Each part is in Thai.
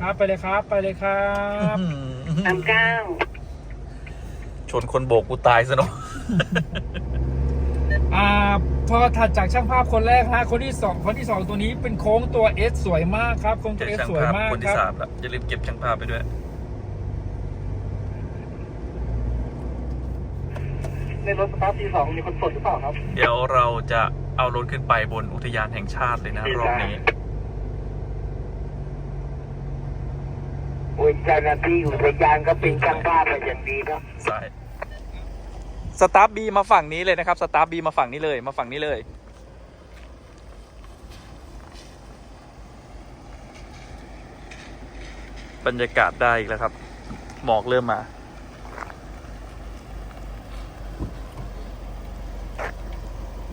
ครับไปเลยครับ ไปเลยครับสามเก้าชนคนโบกกูตายซะเนาะอ่าพอถัดจากช่างภาพคนแรกฮะคนที่สองคนที่สองตัวนี้เป็นโค้งตัว S สวยมากครับโค้งตัเก็วบ S ช่างสวยภาพมากคนคที่รับสามละอย่าลืมเก็บช่างภาพไปด้วยในรถสตาร์ททีสองมีคนสดหรือเปล่าครับ เดี๋ยวเราจะเอารถขึ้นไปบนอุทยานแห่งชาติเลยนะรอบนี้ โอ้ยเจ้าหน้าที่อุทยานก็เป็นช่างภาพมาอย่างดีเนาะสายสตาร์บีมาฝั่งนี้เลยนะครับ สตาร์บีมาฝั่งนี้เลย มาฝั่งนี้เลย บรรยากาศได้อีกแล้วครับ หมอกเริ่มมา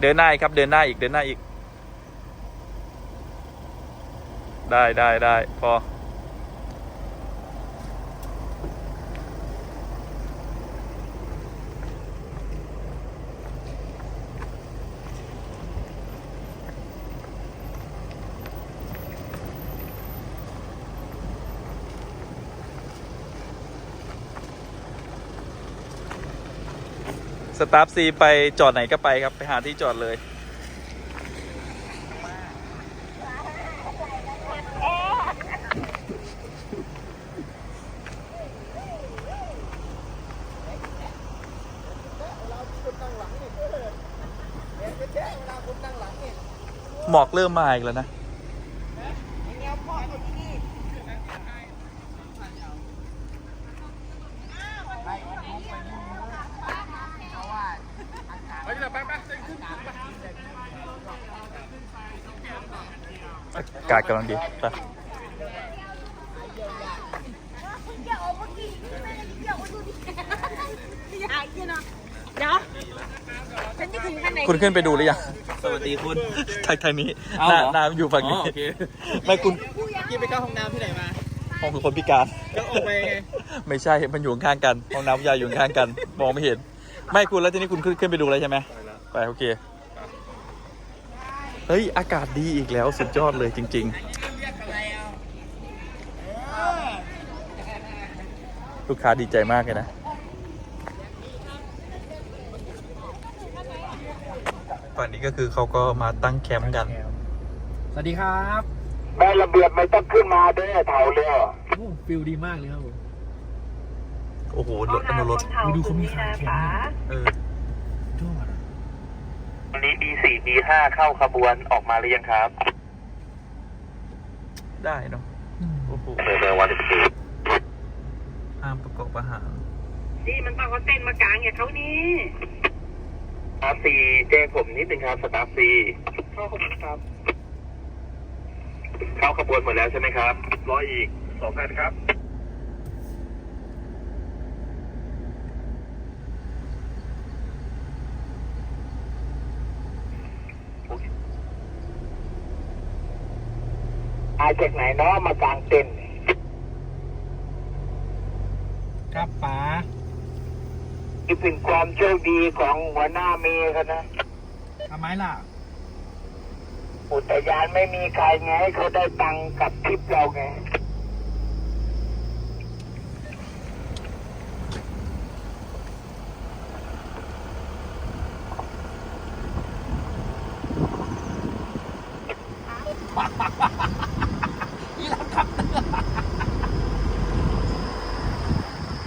เดินหน้าอีกครับ เดินหน้าอีก เดินหน้าอีก ได้ได้ได้พอ สตาฟซีไปจอดไหนก็ไปครับ ไปหาที่จอดเลย หมอกเริ่มมาอีกแล้วนะาศกำลังดีไปอย่าเอาเมื่อกี้ไม่ได้อย่าเอาดูดิอย่ากินอะเดี๋ยวฉันจะถึงขั้นไหนคุณขึ้นไปดูหรือยังสวัสดีคุณ ทางทางนี้หน้าหน้าอยู่ฝั่งนี้ ไม่คุณกี้ไปเข้าห้องน้ำที่ไหนมาห้องคือคนพิการ ก็ออกไปไงไม่ใช่ มันอยู่ข้างๆกัน ห้องน้ำผู้ชายอยู่ข้างๆกัน มองไม่เห็น ไม่คุณแล้วทีนี้คุณขึ้นขึ้นไปดูแล้วใช่ไหมไปโอเค เฮ้ย อากาศดีอีกแล้วสุดยอดเลยจริง ๆ ลูกค้าดีใจมากเลยนะฝั่งนี้ก็คือเขาก็มาตั้งแคมป์กัน สวัสดีครับแม่ระเบียบไม่ต้องขึ้นมาเด้อเถาเรือโอ้ฟิลดีมากเลยครับผม โอ้โหรถอนุรถไปดูเขามีขาแข็งด้วยเออยอดอะ วันนี้ B4 B5 เข้าขบวนออกมาหรือยังครับได้เนาะอืมโอ้โหเมื่อเมื่อวันที่ห้ามประกอบอาหารนี่มันต้องเอาเส้นมากลางอย่างเขานี่สตาร์ทซีแจ้งผมนิดนึงครับสตาร์ทซีเข้าขบวนครับ เข้าขบวนหมดแล้วใช่ไหมครับรออีกสองคันครับ มาจากไหนเนาะมากลางเต็นท์ครับป๋านี่เป็นความโชคดีของหัวหน้าเมย์เขานะทำไมล่ะ อุทยานไม่มีใครไงให้เขาได้ตังค์กับทริปเราไง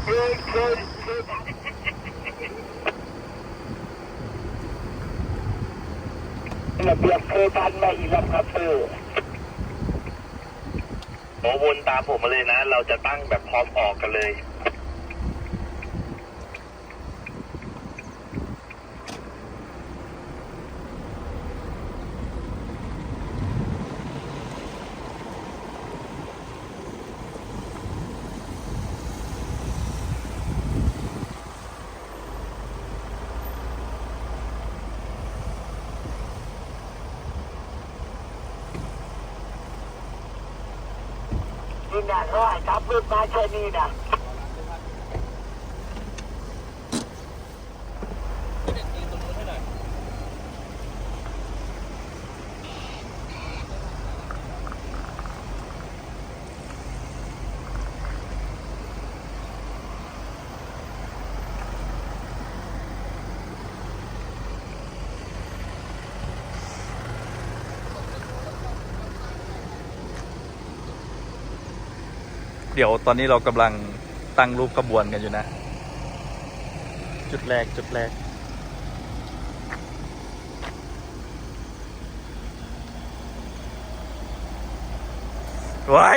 เคยเคยเคย ระเบียบเคยทันมาอีกแล้วครับเออโอวนตามผมมาเลยนะ เราจะตั้งแบบพร้อมออกกันเลย นี่นะเขาให้ทับรถมาแค่นี้นะ เดี๋ยวตอนนี้เรากำลังตั้งรูปขบวนกันอยู่นะ จุดแรกจุดแรก ไว้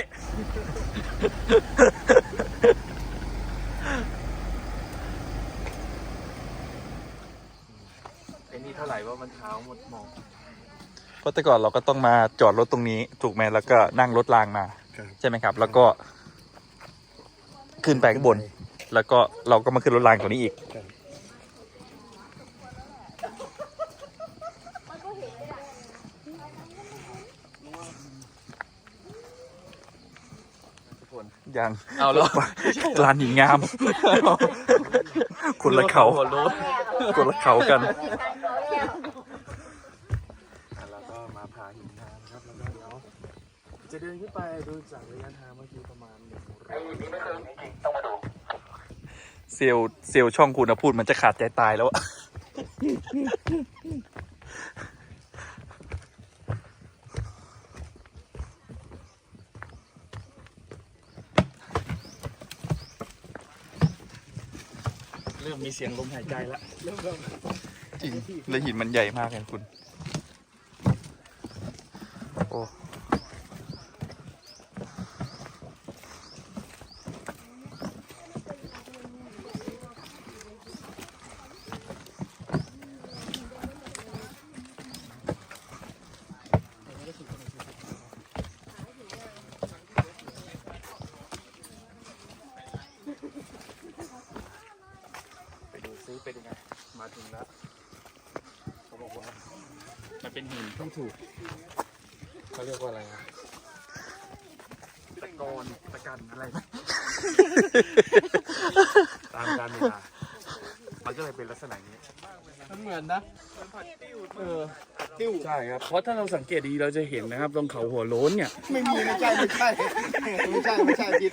ไอ้นี่เท่าไหร่ว่ามันเท้าหมดมองเพราะแต่ก่อนเราก็ต้องมาจอดรถตรงนี้ ถูกไหมแล้วก็นั่งรถรางมา ใช่ไหมครับ แล้วก็ ขึ้นไปข้างบน แล้วก็เราก็มาขึ้นรถรางตรงนี้อีก ยังเอาแล้วร้านหินงาม คนละเขา หัวโล้นคนละเขากัน แล้วก็มาผาหินทางครับแล้วก็เดี๋ยว จะเดินขึ้นไปดูจากระยะทางเมื่อกี้ประมาณหนึ่งร้อยเซลลเซลลช่องคุณนะพูดมันจะขาดใจตายแล้วอะเริ่มมีเสียงลมหายใจแล้วจริงแล้วหินมันใหญ่มากเลยคุณ โอ้ ไปดูซิเป็นยังไง มาถึงแล้ว เขาบอกว่า มัน เป็นหินที่ถูกเขาเรียกว่าอะไรนะตะกอนตะกันอะไรนะ ตามการเวลามันก็เลยเป็นลักษณะนี้ มันเหมือนนะเออติ้วใช่ครับ เพราะถ้าเราสังเกตดีเราจะเห็นนะครับ ตรงเขาหัวโล้นเนี่ย ไม่มีไม่ใช่ไม่ใช่ไม่ใช่ไม่ใช่ผิด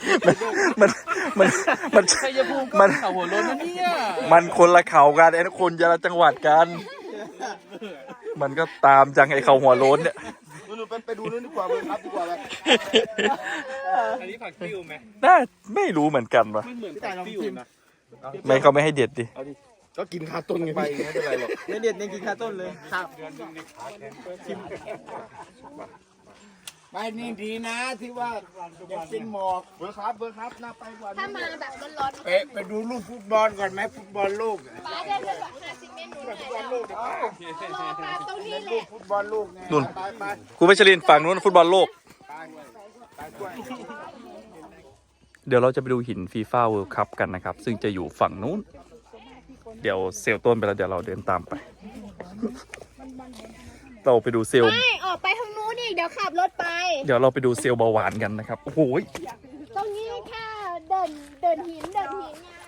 มันมันมัน ชัยภูมิก็มัน เขาหัวโล้นนะเนี่ย มันคนละเขากันไอ้นนคนจะละจังหวัดกัน มันก็ตามจังไอ้เขาหัวโล้นเนี่ยนู่นไปไปดูนู่นดีกว่าเลยครับดีกว่าเลยอันนี้ผักติ้วไหมน่าไม่รู้เหมือนกันวะมันเหมือนผักติ้วนะไม่เขาไม่ให้เด็ดดิก็กินคาต้นไงไปไม่เป็นไรหรอกไม่เด็ดในกินคาต้นเลยครับ ไปนี่ดีนะที่ว่ายังเป็นหมอกเบอร์ครับเบอร์ครับน่าไปกว่าถ้ามาแบบร้อนไปไปดูลูกฟุตบอลก่อนไหมฟุตบอลโลกๆป้าได้เลยแบบห้าสิบเมตรหนูหน่อยแล้วรอปลาตรงนี้แหละฟุตบอลโลกไงนู่นไปไปคุณพัชรินฝั่งนู้นฟุตบอลโลกไปไปด้วยเดี๋ยวเราจะไปดูหินฟีฟ่าเวิลด์คัพกันนะครับ ซึ่งจะอยู่ฝั่งนู้น เดี๋ยวเซลล์ต้นไปแล้วเดี๋ยวเราเดินตามไป เราไปดูเซลล์ไม่ออกไปทางนู้นอีกเดี๋ยวขับรถไป เดี๋ยวเราไปดูเซลล์เบาหวานกันนะครับ โอ้โหยตรงนี้แค่เดินเดินหินเดินหินง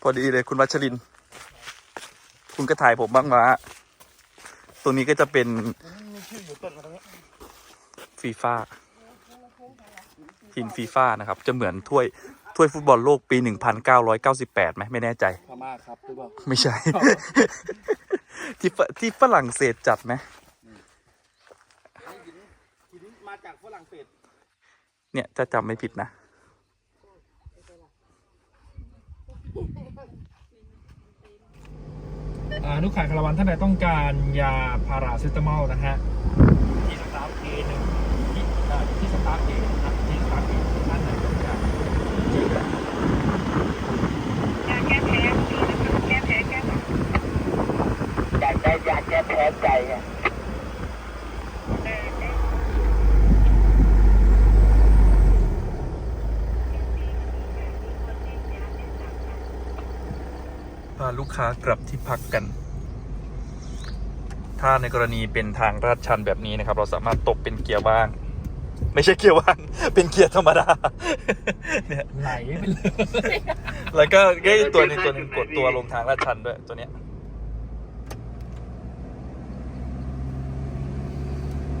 พอดีเลยคุณวัชรินทร์คุณก็ถ่ายผมบ้างวะตรงนี้ก็จะเป็นฟีฟ่าหินฟีฟ่านะครับ จะเหมือนถ้วยถ้วยฟุตบอลโลกปี 1998ไหมไม่แน่ใจพม่าครับหรือเปล่าไม่ใช่ ที่ฝที่ฝรั่งเศสจัดไหมมาจากฝรั่งเศสเนี่ยถ้าจำไม่ผิดนะ อ่า ลูกค้าคาราวานท่านใดต้องการยาพาราเซตามอลนะฮะ พาลูกค้ากลับที่พักกัน ถ้าในกรณีเป็นทางราดชันแบบนี้นะครับ เราสามารถตกเป็นเกียร์ว่าง ไม่ใช่เกียร์ว่าง เป็นเกียร์ธรรมดา เนี่ย ไหลไปเลย แล้วก็ไอ้ตัวนึงตัวนึงกดตัวลงทางราดชันด้วยตัวเนี้ย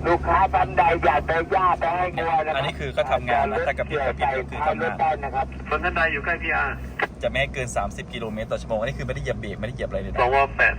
ลูกค้าท่านใดอยากไปย่าไปให้งัวนะครับอันนี้คือก็ทำงานนะแต่กระพริกระพริบก็คือทำงาน รถได้นะครับ สนทนาอยู่ใกล้พีอาร์ จะไม่ให้เกิน 30 กิโลเมตรต่อชั่วโมงอันนี้คือไม่ได้เหยียบเบรกไม่ได้เหยียบอะไรเลยนะวแปด